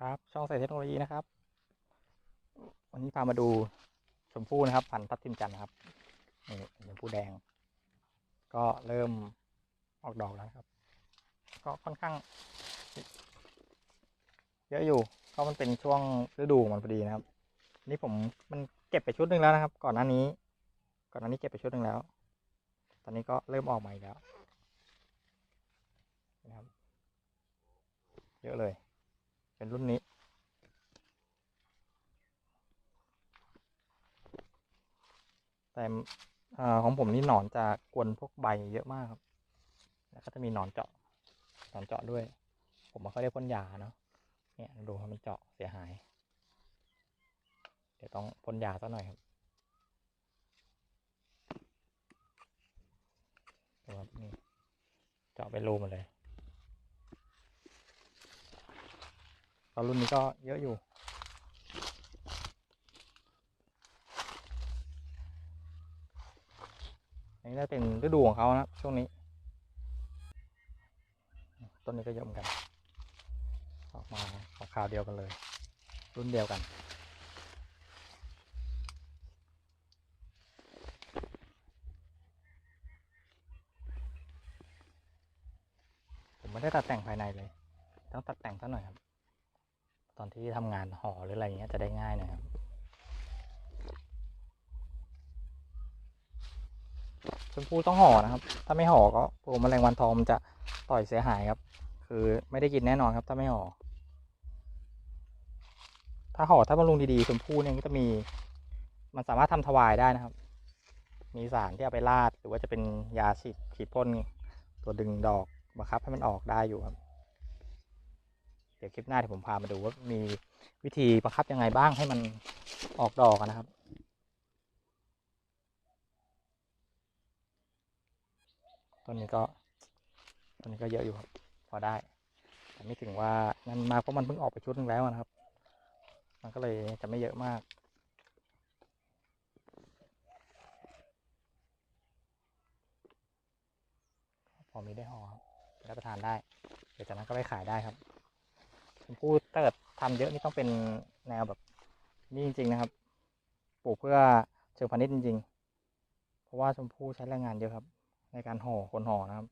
ครับช่องใส่เทคโนโลยีนะครับ วันนี้พามาดูชมพู่นะครับพันธุ์ทับทิมจันทร์นะครับนี่ชมพู่แดง ก็เริ่มออกดอกแล้วครับ ก็ค่อนข้าง เยอะอยู่ก็มันเป็นช่วงฤดูมันพอดีนะครับ นี่ผมมันเก็บไปชุดหนึ่งแล้วนะครับ ก่อนหน้านี้ ก่อนหน้านี้เก็บไปชุดหนึ่งแล้ว ตอนนี้ก็เริ่มออกใหม่แล้วนะครับ เยอะเลย เป็นรุ่นนี้ แต่ของผมนี่หนอนจะกวนพวกใบเยอะมากครับ แล้วก็จะมีหนอนเจาะหนอนเจาะด้วย ผมม่ค่อยได้พ่นยาเนาะ เนี่ยดูว่ามันเจาะเสียหาย เดี๋ยวต้องพ่นยาสักหน่อยครับดูครับนี่เจาะเป็นรูหมดเลย ตอนรุ่นนี้ก็เยอะอยู่อันนี้น่าเป็นฤดูของเขานะครับช่วงนี้ ต้นนี้ก็เยอะเหมือนกัน ออกมาออกคราวเดียวกันเลย รุ่นเดียวกัน ผมไม่ได้ตัดแต่งภายในเลย ต้องตัดแต่งสักหน่อยครับ ตอนที่ทำงานห่อหรืออะไรเงี้ยจะได้ง่ายหน่อยครับชมพูต้องห่อนะครับ ถ้าไม่ห่อก็ตัวแมลงวันทองมันจะต่อยเสียหายครับ คือไม่ได้กินแน่นอนครับถ้าไม่ห่อ ถ้าห่อถ้าบำรุงดีๆชมพูเนี่ยก็จะมี มันสามารถทำถวายได้นะครับ มีสารที่เอาไปราดหรือว่าจะเป็นยาฉีดฉีดพ่นตัวดึงดอกบังคับให้มันออกได้อยู่ครับ ดี๋ยวคลิปหน้าเดี๋ยวผมพามาดูว่ามีวิธีบังคับยังไงบ้างให้มันออกดอกนะครับต้นนี้ก็ต้นนี้ก็เยอะอยู่ครับพอได้แต่ไม่ถึงว่านั่นมากเพราะมันเพิ่งออกไปชุดนึงแล้วนะครับ มันก็เลยจะไม่เยอะมากพอมีได้ห่อครับรับประทานได้ เดี๋ยวจากนั้นก็ไปขายได้ครับ ชมพู่ถ้าเกิดทำเยอะนี่ต้องเป็นแนวแบบนี่จริง ๆ นะครับ ปลูกเพื่อเชิงพาณิชย์จริง ๆ เพราะว่าชมพู่ใช้แรงงานเยอะครับ ในการห่อคนห่อนะครับ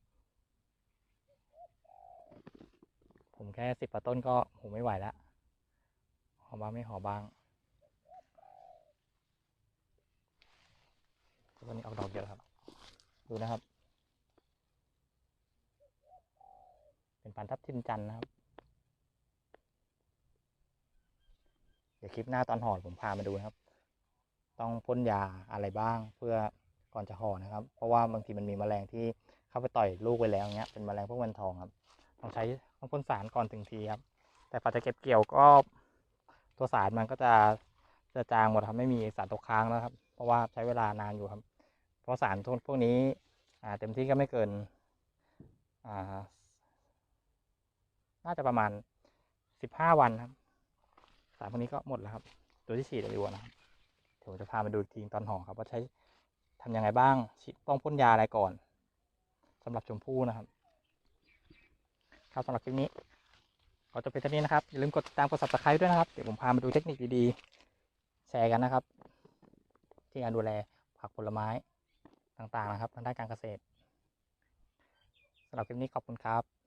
ผมแค่สิบกว่าต้นก็ผมไม่ไหวแล้วห่อบ้างไม่ห่อบ้างวันนี้ออกดอกเยอะครับ ดูนะครับ เป็นพันทับทิมจันทร์นะครับ ดี๋ยวคลิปหน้าตอนห่อผมพามาดูนะครับ ต้องพ่นยาอะไรบ้างเพื่อก่อนจะห่อนะครับ เพราะว่าบางทีมันมีแมลงที่เข้าไปต่อยลูกไว้แล้วเงี้ยเป็นแมลงพวกวันทองครับ ต้องใช้ต้องพ่นสารก่อนถึงทีครับ แต่พอจะเก็บเกี่ยวก็ตัวสารมันก็จะจะจางหมดครับไม่มีสารตกค้างแล้วครับ เพราะว่าใช้เวลานานอยู่ครับ เพราะสารพวกนี้อ่าเต็มที่ก็ไม่เกินอ่าน่าจะประมาณสิบห้าวันครับารพวกนี้ก็หมดแล้วครับ ตัวที่ฉีดไปวัวนะครับเดี๋ยวผมจะพามาดูอีกทีตอนห่อครับว่าใช้ทำยังไงบ้างฉีดต้องพ่นยาอะไรก่อนสำหรับชมพู่นะครับครับสำหรับคลิปนี้ขอจบเพียงเท่านี้นะครับอย่าลืมกดติดตามกด subscribe ด้วยนะครับเดี๋ยวผมพามาดูเทคนิคดีๆแชร์กันนะครับ ที่การดูแลผักผลไม้ต่างๆนะครับทางด้านการเกษตรสำหรับคลิปนี้ขอบคุณครับ